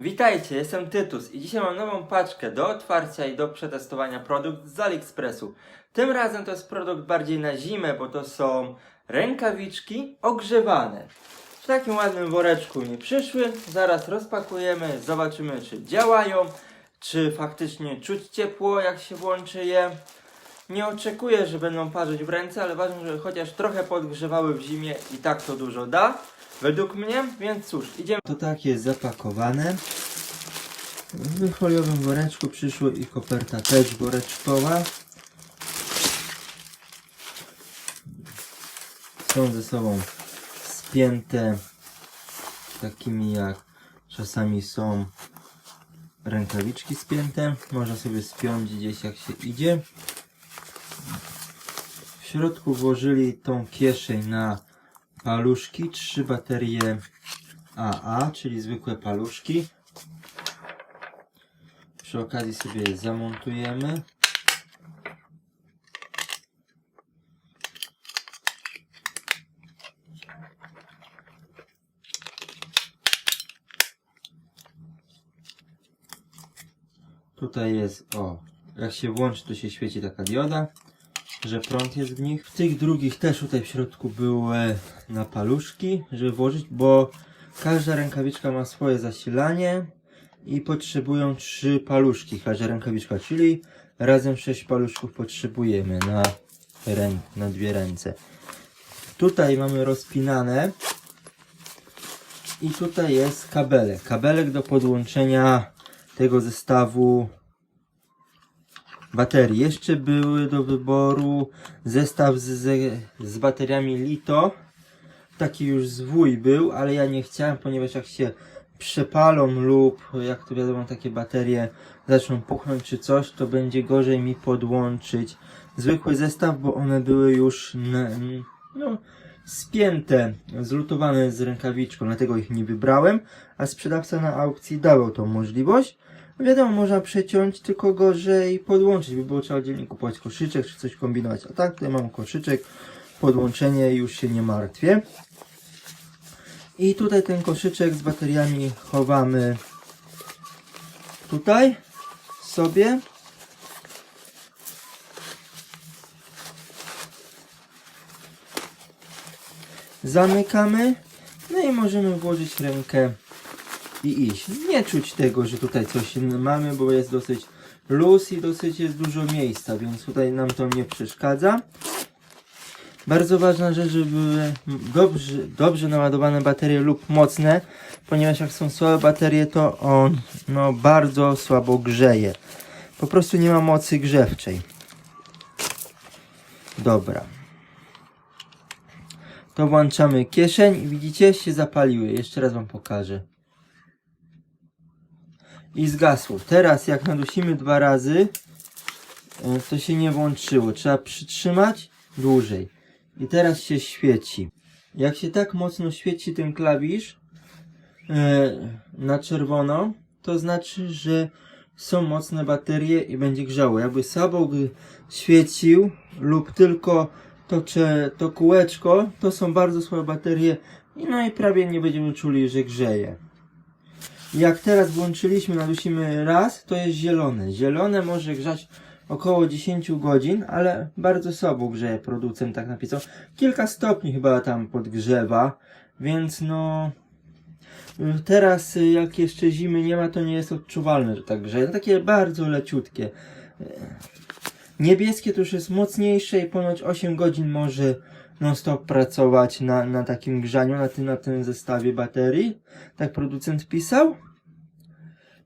Witajcie, jestem Tytus i dzisiaj mam nową paczkę do otwarcia i do przetestowania produkt z AliExpressu. Tym razem to jest produkt bardziej na zimę, bo to są rękawiczki ogrzewane. W takim ładnym woreczku mi przyszły, zaraz rozpakujemy, zobaczymy czy działają, czy faktycznie czuć ciepło jak się włączy je. Nie oczekuję, że będą parzyć w ręce, ale ważne, żeby chociaż trochę podgrzewały w zimie i tak to dużo da. Według mnie, więc cóż, idziemy. To tak jest zapakowane. W foliowym woreczku przyszło i koperta też woreczkowa. Są ze sobą spięte takimi jak czasami są rękawiczki spięte. Można sobie spiąć gdzieś jak się idzie. W środku włożyli tą kieszeń na paluszki, trzy baterie AA, czyli zwykłe paluszki. Przy okazji sobie je zamontujemy. Tutaj jest, o, jak się włączy, to się świeci taka dioda, że prąd jest w nich. W tych drugich też tutaj w środku były na paluszki, żeby włożyć, bo każda rękawiczka ma swoje zasilanie i potrzebują trzy paluszki, każda rękawiczka, czyli razem sześć paluszków potrzebujemy na, rę, na dwie ręce. Tutaj mamy rozpinane i tutaj jest kabelek. Kabelek do podłączenia tego zestawu baterii. Jeszcze były do wyboru zestaw z, z, bateriami Lito. Taki już zwój był, ale ja nie chciałem, ponieważ jak się przepalą lub jak to wiadomo takie baterie zaczną puchnąć czy coś, to będzie gorzej mi podłączyć zwykły zestaw, bo one były już no, spięte, zlutowane z rękawiczką, dlatego ich nie wybrałem, a sprzedawca na aukcji dawał tą możliwość. Wiadomo, można przeciąć, tylko gorzej podłączyć, by było trzeba dzielnie kupować koszyczek czy coś kombinować. A tak, tutaj mam koszyczek, podłączenie, już się nie martwię. I tutaj ten koszyczek z bateriami chowamy tutaj sobie. Zamykamy. No i możemy włożyć rękę i iść. Nie czuć tego, że tutaj coś mamy, bo jest dosyć luz i dosyć jest dużo miejsca, więc tutaj nam to nie przeszkadza. Bardzo ważna rzecz, żeby były dobrze, dobrze naładowane baterie lub mocne, ponieważ jak są słabe baterie, to on no, bardzo słabo grzeje. Po prostu nie ma mocy grzewczej. Dobra. To włączamy kieszeń i widzicie, się zapaliły. Jeszcze raz wam pokażę i zgasło. Teraz jak nadusimy dwa razy, e, to się nie włączyło. Trzeba przytrzymać dłużej. I teraz się świeci. Jak się tak mocno świeci ten klawisz e, na czerwono, to znaczy, że są mocne baterie i będzie grzało. Jakby g- świecił lub tylko to, cze, to kółeczko, to są bardzo słabe baterie i no i prawie nie będziemy czuli, że grzeje. Jak teraz włączyliśmy, nadusimy raz, to jest zielone. Zielone może grzać około 10 godzin, ale bardzo słabo grzeje producent, tak napisał. Kilka stopni chyba tam podgrzewa, więc no... y, Teraz y, jak jeszcze zimy nie ma, to nie jest odczuwalne, że tak grzeje. No, takie bardzo leciutkie. Y, Niebieskie to już jest mocniejsze i ponoć 8 godzin może non stop pracować na, na takim grzaniu, na tym, na tym zestawie baterii. Tak producent pisał.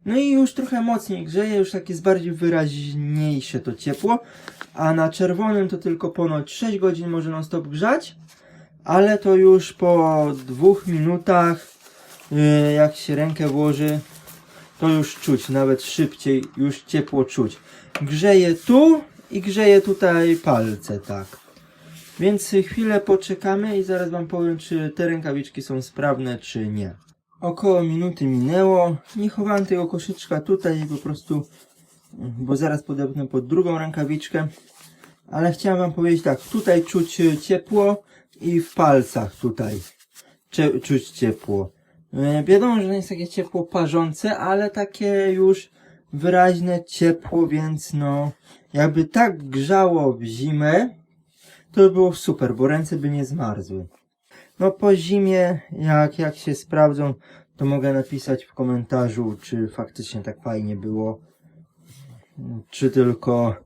No i już trochę mocniej grzeje, już tak jest bardziej wyraźniejsze to ciepło. A na czerwonym to tylko ponoć 6 godzin może non stop grzać. Ale to już po dwóch minutach, yy, jak się rękę włoży, to już czuć, nawet szybciej, już ciepło czuć. Grzeje tu i grzeje tutaj palce, tak. Więc chwilę poczekamy i zaraz wam powiem, czy te rękawiczki są sprawne, czy nie. Około minuty minęło. Nie chowałem tego koszyczka tutaj po prostu, bo zaraz podepnę pod drugą rękawiczkę. Ale chciałem wam powiedzieć tak, tutaj czuć e, ciepło i w palcach tutaj czuć ciepło. E, Wiadomo, że nie jest takie ciepło parzące, ale takie już wyraźne ciepło, więc no, jakby tak grzało w zimę, to by było super, bo ręce by nie zmarzły. No po zimie, jak, jak się sprawdzą, to mogę napisać w komentarzu, czy faktycznie tak fajnie było, czy tylko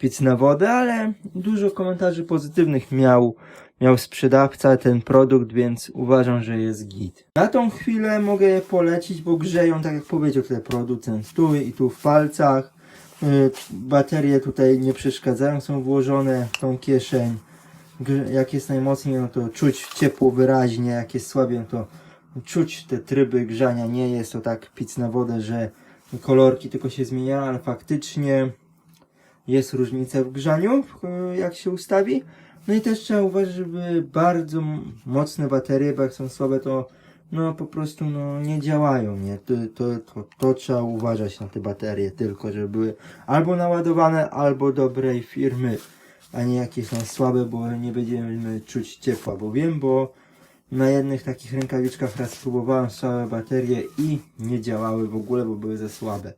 pic na wodę, ale dużo komentarzy pozytywnych miał, miał sprzedawca ten produkt, więc uważam, że jest git. Na tą chwilę mogę je polecić, bo grzeją, tak jak powiedział tutaj producent, tu i tu w palcach. Y, Baterie tutaj nie przeszkadzają, są włożone w tą kieszeń. Jak jest najmocniej, no to czuć ciepło wyraźnie, jak jest słabiej, no to czuć te tryby grzania. Nie jest to tak pic na wodę, że kolorki tylko się zmieniają, ale faktycznie jest różnica w grzaniu, y, jak się ustawi. No i też trzeba uważać, żeby bardzo mocne baterie, bo jak są słabe, to no po prostu no, nie działają, nie? To, to, to, to trzeba uważać na te baterie tylko, żeby były albo naładowane, albo dobrej firmy, a nie jakieś są słabe, bo nie będziemy czuć ciepła, bo wiem, bo na jednych takich rękawiczkach raz próbowałem słabe baterie i nie działały w ogóle, bo były za słabe.